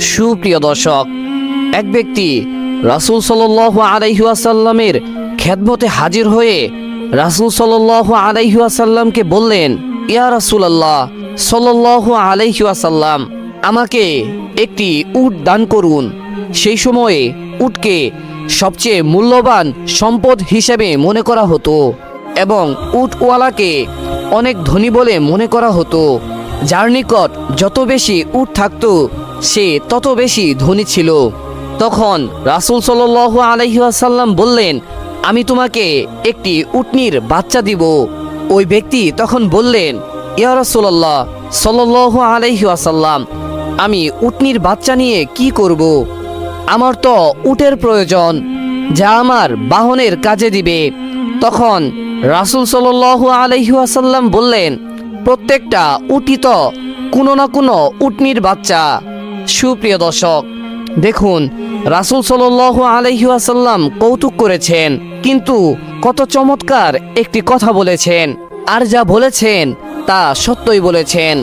সুপ্রিয় দর্শক, এক ব্যক্তি রাসূল সাল্লাল্লাহু আলাইহি ওয়াসাল্লামের খেদমতে হাজির হয়ে রাসূল সাল্লাল্লাহু আলাইহি ওয়াসাল্লামকে বললেন, ইয়া রাসূলুল্লাহ, সাল্লাল্লাহু আলাইহি ওয়াসাল্লাম, আমাকে একটি উট দান করুন। সেই সময়ে উটকে সবচেয়ে মূল্যবান সম্পদ হিসেবে মনে করা হতো এবং উটওয়ালাকে অনেক ধনী বলে মনে করা হতো। যার নিকট যত বেশি উট থাকতো সে তত বেশি ধনী ছিল। তখন রাসূল সাল্লাল্লাহু আলাইহি ওয়াসাল্লাম বললেন, আমি তোমাকে একটি উটনির বাচ্চা দিব। ওই ব্যক্তি তখন বললেন, ইয়া রাসূলুল্লাহ, সাল্লাল্লাহু আলাইহি ওয়াসাল্লাম, আমি উটনির বাচ্চা নিয়ে কি করব? আমার তো উটের প্রয়োজন, যা আমার বাহনের কাজে দিবে। তখন রাসূল সাল্লাল্লাহু আলাইহি ওয়াসাল্লাম বললেন, প্রত্যেকটা উটি তো কোনো না কোনো উটনির বাচ্চা। সুপ্রিয় দর্শক, দেখুন, রাসূল সাল্লাল্লাহু আলাইহি ওয়াসাল্লাম কৌতুক করেছেন, কিন্তু কত চমৎকার একটি কথা বলেছেন। আর যা বলেছেন, তা সত্যই বলেছেন।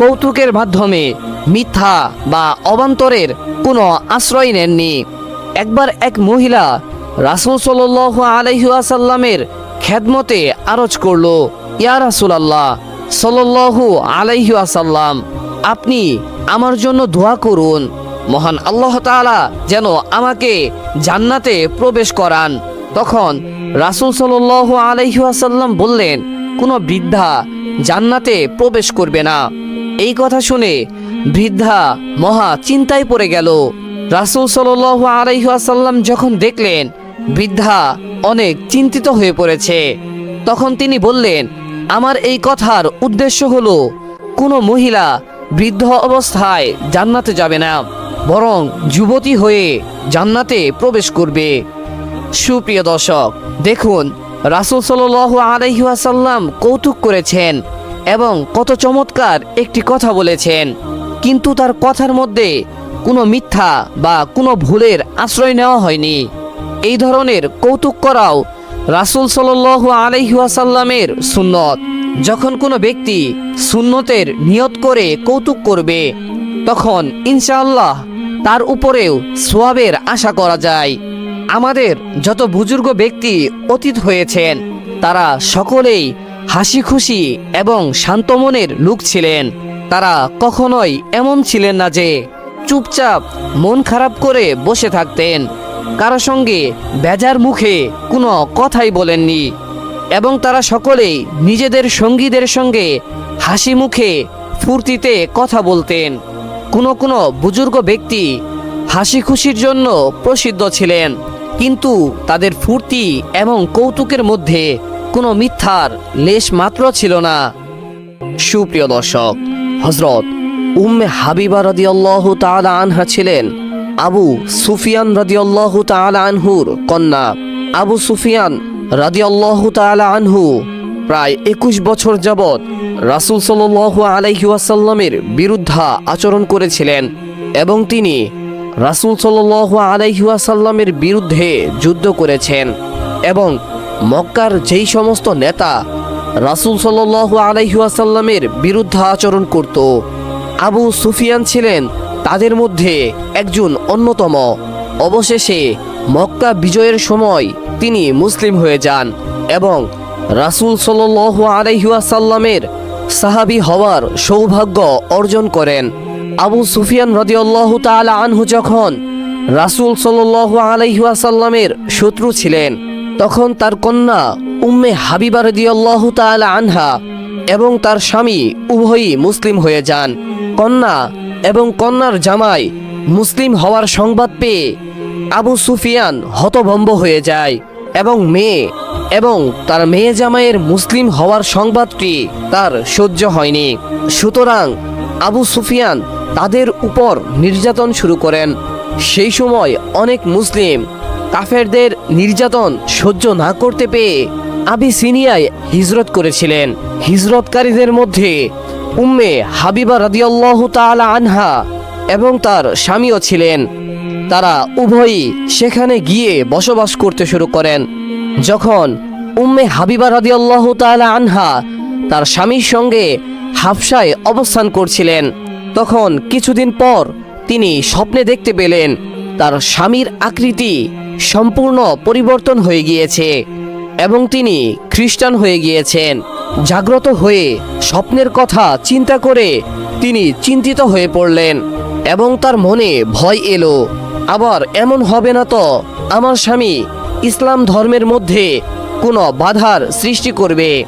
কৌতুকের মাধ্যমে মিথ্যা বা অবান্তরের কোনো আশ্রয় নেননি। একবার এক মহিলা রাসূল সাল্লাল্লাহু আলাইহি ওয়াসাল্লামের খেদমতে আরজ করল, ইয়া রাসূলুল্লাহ, সাল্লাল্লাহু আলাইহি ওয়াসাল্লাম, আপনি আমার জন্য দোয়া করুন। মহান আল্লাহ তাআলা যেন আমাকে জান্নাতে প্রবেশ করান। তখন রাসূল সাল্লাল্লাহু আলাইহি ওয়াসাল্লাম বললেন, কোনো বৃদ্ধা জান্নাতে প্রবেশ করবে না। এই কথা শুনে বৃদ্ধা মহা চিন্তায় পড়ে গেল। রাসূল সাল্লাল্লাহু আলাইহি ওয়াসাল্লাম যখন দেখলেন, বৃদ্ধা অনেক চিন্তিত হয়ে পড়েছে। তখন তিনি বললেন, আমার এই কথার উদ্দেশ্য হলো, কোনো মহিলা বৃদ্ধ অবস্থায় জান্নাতে যাবে না, বরং যুবতী হয়ে জান্নাতে প্রবেশ করবে। সুপ্রিয় দর্শক, দেখুন, রাসূল সাল্লাল্লাহু আলাইহি ওয়াসাল্লাম কৌতুক করেছেন এবং কত চমৎকার একটি কথা বলেছেন। কিন্তু তার কথার মধ্যে কোনো মিথ্যা বা কোনো ভুলের আশ্রয় নেওয়া হয়নি। এই ধরনের কৌতুক করাও রাসূল সাল্লাল্লাহু আলাইহি ওয়াসাল্লামের সুন্নত। যখন কোনো ব্যক্তি সুন্নতের নিয়ত করে কৌতুক করবে, তখন ইনশাআল্লাহ তার উপরেও সোয়াবের আশা করা যায়। আমাদের যত বুজুর্গ ব্যক্তি অতীত হয়েছেন, তারা সকলেই হাসি খুশি এবং শান্ত মনের লোক ছিলেন। তারা কখনোই এমন ছিলেন না যে চুপচাপ মন খারাপ করে বসে থাকতেন। কারও সঙ্গে বেজার মুখে কোনো কথাই বলেননি। এবং তারা সকলেই নিজেদের সঙ্গীদের সঙ্গে হাসি মুখে ফুর্তিতে কথা বলতেন। কোনো কোনো বুজুর্গ ব্যক্তি হাসি খুশির জন্য প্রসিদ্ধ ছিলেন, কিন্তু তাদের ফুর্তি এবং কৌতুকের মধ্যে কোনো মিথ্যার লেশ মাত্র ছিল না। সুপ্রিয় দর্শক হজরত উম্মে হাবিবা রদিয়াল্লাহু তাআলা আনহা ছিলেন আবু সুফিয়ান রদিয়াল্লাহু তাআলা আনহুর কন্যা। আবু সুফিয়ান রদিয়াল্লাহু তাআলা আনহু প্রায় একুশ বছর যাবৎ রাসূল সাল্লাল্লাহু আলাইহি ওয়াসাল্লামের বিরুদ্ধা আচরণ করেছিলেন এবং তিনি রাসূল সাল্লাল্লাহু আলাইহি ওয়াসাল্লামের বিরুদ্ধে যুদ্ধ করেছেন এবং মক্কার যেই সমস্ত নেতা রাসূল সাল্লাল্লাহু আলাইহি ওয়াসাল্লামের বিরুদ্ধে আচরণ করত। আবু সুফিয়ান ছিলেন তাদের মধ্যে একজন অন্যতম। অবশেষে মক্কা বিজয়ের সময় তিনি মুসলিম হয়ে যান এবং রাসূল সাল্লাল্লাহু আলাইহি ওয়াসাল্লামের সাহাবী হওয়ার সৌভাগ্য অর্জন করেন। আবু সুফিয়ান রাদিয়াল্লাহু তাআলা আনহু যখন রাসূল সাল্লাল্লাহু আলাইহি ওয়াসাল্লামের শত্রু ছিলেন, তখন তার কন্যা উম্মে হাবিবা রাদিয়াল্লাহু তাআলা আনহা এবং তার স্বামী উভয়ই মুসলিম হয়ে যান। কন্যা এবং কন্যার জামাই মুসলিম হওয়ার সংবাদ পেয়ে আবু সুফিয়ান হতভম্ব হয়ে যায় এবং মেয়ে এবং তার মেয়ে জামাইয়ের মুসলিম হওয়ার সংবাদটি তার সহ্য হয়নি। সুতরাং আবু সুফিয়ান তাদের উপর নির্যাতন শুরু করেন। সেই সময় অনেক মুসলিম কাফেরদের নির্যাতন সহ্য না করতে পেয়ে আবিসিনিয়ায় হিজরত করেছিলেন। হিজরতকারীদের মধ্যে উম্মে হাবিবা রাদিয়াল্লাহু তাআলা আনহা এবং তার স্বামীও ছিলেন। তারা উভয়ই সেখানে গিয়ে বসবাস করতে শুরু করেন। যখন উম্মে হাবিবা রাদিয়াল্লাহু তাআলা আনহা তার স্বামীর সঙ্গে হাফসায় অবস্থান করছিলেন, তখন কিছুদিন পর তিনি স্বপ্নে দেখতে পেলেন, তার স্বামীর আকৃতি সম্পূর্ণ পরিবর্তন হয়ে গিয়েছে এবং তিনি খ্রিস্টান হয়ে গিয়েছেন। জাগ্রত হয়ে স্বপ্নের কথা চিন্তা করে তিনি চিন্তিত হয়ে পড়লেন এবং তার মনে ভয় এলো, আবার এমন হবে না তো, আমার স্বামী ইসলাম ধর্মের মধ্যে কোনো বাধার সৃষ্টি করবে।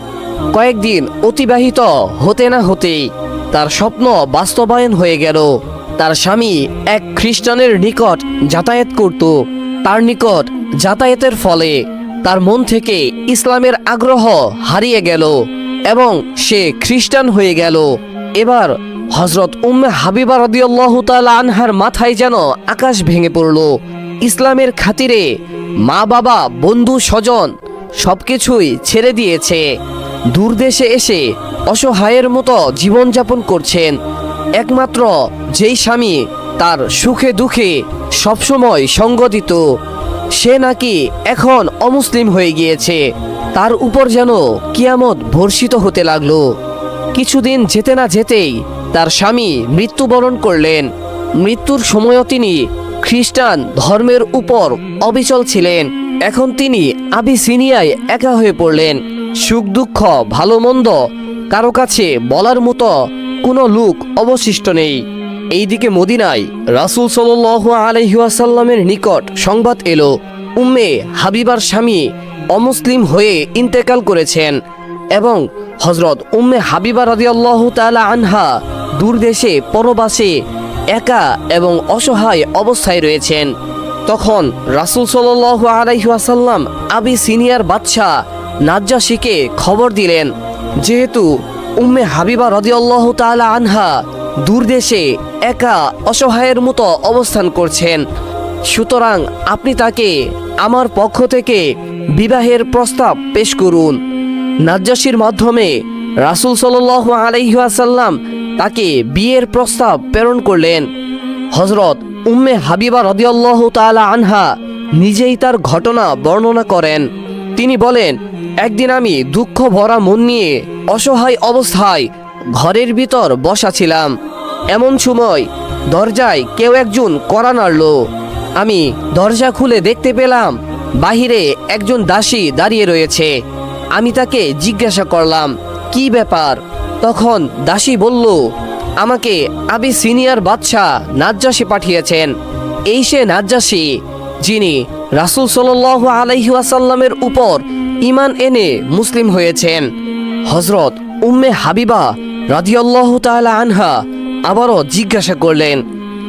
কয়েকদিন অতিবাহিত হতে না হতেই তার স্বপ্ন বাস্তবায়ন হয়ে গেল। তার স্বামী এক খ্রিস্টানের নিকট যাতায়াত করত। তার নিকট যাতায়াতের ফলে তার মন থেকে ইসলামের আগ্রহ হারিয়ে গেল এবং সে খ্রিস্টান হয়ে গেল। এবার হজরত উম্মে হাবিবা রদিয়াল্লাহু তাআলা আনহার মাথায় যেন আকাশ ভেঙে পড়ল। ইসলামের খাতিরে মা বাবা, বন্ধু, স্বজন সব কিছুই ছেড়ে দিয়েছে। দূরদেশে এসে অসহায়ের মতো জীবনযাপন করছেন। একমাত্র যেই স্বামী তার সুখে দুঃখে সবসময় সঙ্গ দিত সে নাকি এখন অমুসলিম হয়ে গিয়েছে। তার উপর যেন কিয়ামত ভর্ষিত হতে লাগল। কিছুদিন যেতে না যেতেই তার স্বামী মৃত্যুবরণ করলেন। মৃত্যুর সময়ও তিনি খ্রিস্টান ধর্মের উপর অবিচল ছিলেন। এখন তিনি আবিসিনিয়ায় একা হয়ে পড়লেন। সুখ দুঃখ, ভালো মন্দ, কারও কাছে বলার মতো কোনো লোক অবশিষ্ট নেই। এইদিকে মদিনায় রাসূল সাল্লাল্লাহু আলাইহি ওয়াসাল্লামের নিকট সংবাদ এলো, উম্মে হাবিবার স্বামী অমুসলিম হয়ে ইন্তেকাল করেছেন এবং হজরত উম্মে হাবিবা রাদিয়াল্লাহু তাআলা আনহা দূরদেশে পরবাসে একা এবং অসহায় অবস্থায় রয়েছেন। তখন রাসূল সাল্লাল্লাহু আলাইহি ওয়াসাল্লাম আবি সিনিয়র বাদশাহ নাজ্জাশিকে খবর দিলেন, যেহেতু উম্মে হাবিবা রাদিয়াল্লাহু তাআলা আনহা দূরদেশে একা অসহায়ের মতো অবস্থান করছেন। সুতরাং আপনি তাকে আমার পক্ষ থেকে বিবাহের প্রস্তাব পেশ করুন। নাজ্জাসির মাধ্যমে রাসূল সাল্লাল্লাহু আলাইহি ওয়াসাল্লাম তাকে বিয়ের প্রস্তাব প্রেরণ করলেন। হজরত উম্মে হাবিবা রদিয়াল্লাহু তাআলা আনহা নিজেই তার ঘটনা বর্ণনা করেন। তিনি বলেন, একদিন আমি দুঃখ ভরা মন নিয়ে অসহায় অবস্থায় ঘরের ভিতর বসা ছিলাম। এমন সময় দরজায় কেউ একজন কড়া নাড়ল। আমি দরজা খুলে দেখতে পেলাম বাহিরে একজন দাসী দাঁড়িয়ে রয়েছে। আমি তাকে জিজ্ঞাসা করলাম, কি ব্যাপার? তখন দাসী বলল, আমাকে আবি সিনিয়র বাদশাহ নাজ্জাসী পাঠিয়েছেন। এই সে নাজ্জাসী, যিনি রাসূল সাল্লাল্লাহু আলাইহি ওয়াসাল্লামের উপর ঈমান এনে মুসলিম হয়েছেন। হজরত উম্মে হাবিবা রাদিয়াল্লাহু তাআলা আনহা আবারও জিজ্ঞাসা করলেন,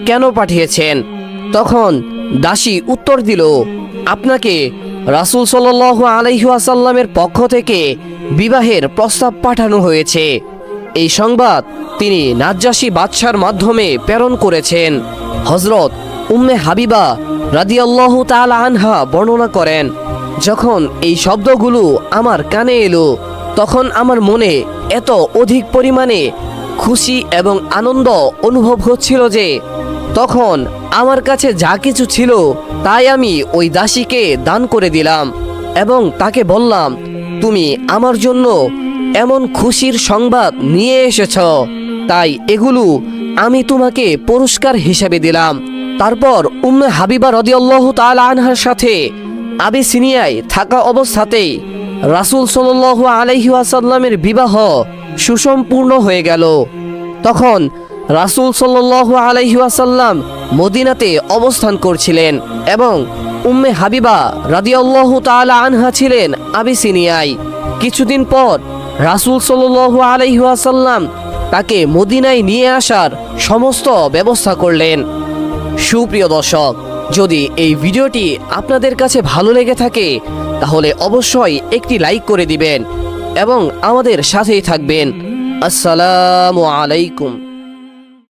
কেন পাঠিয়েছেন? তখন দাসী উত্তর দিল, আপনাকে রাসূল সাল্লাল্লাহু আলাইহি পক্ষ থেকে বিবাহের প্রস্তাব পাঠানো হয়েছে। এই সংবাদ তিনি নাজ্জাসী বাদশার মাধ্যমে প্রেরণ করেছেন। হজরত উম্মে হাবিবা রাদিয়াল্লাহু তাআলা আনহা বর্ণনা করেন, যখন এই শব্দগুলো আমার কানে এলো, তখন আমার মনে এত অধিক পরিমাণে খুশি এবং আনন্দ অনুভব হচ্ছিল যে তখন আমার কাছে যা কিছু ছিল তাই আমি ওই দাসীকে দান করে দিলাম এবং তাকে বললাম, তুমি আমার জন্য এমন খুশির সংবাদ নিয়ে এসেছ। তাই এগুলো আমি তোমাকে পুরস্কার হিসেবে দিলাম। তারপর উম্মে হাবিবা রদিয়াল্লাহু তাআলা আনহার সাথে আবিসিনিয়ায় থাকা অবস্থাতেই রাসূল সাল্লাল্লাহু আলাইহি ওয়াসাল্লামের বিবাহ সুসম্পূর্ণ হয়ে গেল। তখন রাসূল সাল্লাল্লাহু আলাইহি ওয়াসাল্লাম মদিনাতে অবস্থান করছিলেন এবং উম্মে হাবিবা রাদিয়াল্লাহু তাআলা আনহা ছিলেন আবিসিনিয়ায়। কিছুদিন পর রাসূল সাল্লাল্লাহু আলাইহি ওয়াসাল্লাম তাকে মদিনায় নিয়ে আসার সমস্ত ব্যবস্থা করলেন। সুপ্রিয় দর্শক, যদি এই ভিডিওটি আপনাদের কাছে ভালো লেগে থাকে তাহলে অবশ্যই একটি লাইক করে দিবেন এবং আমাদের সাথেই থাকবেন। আসসালামু আলাইকুম।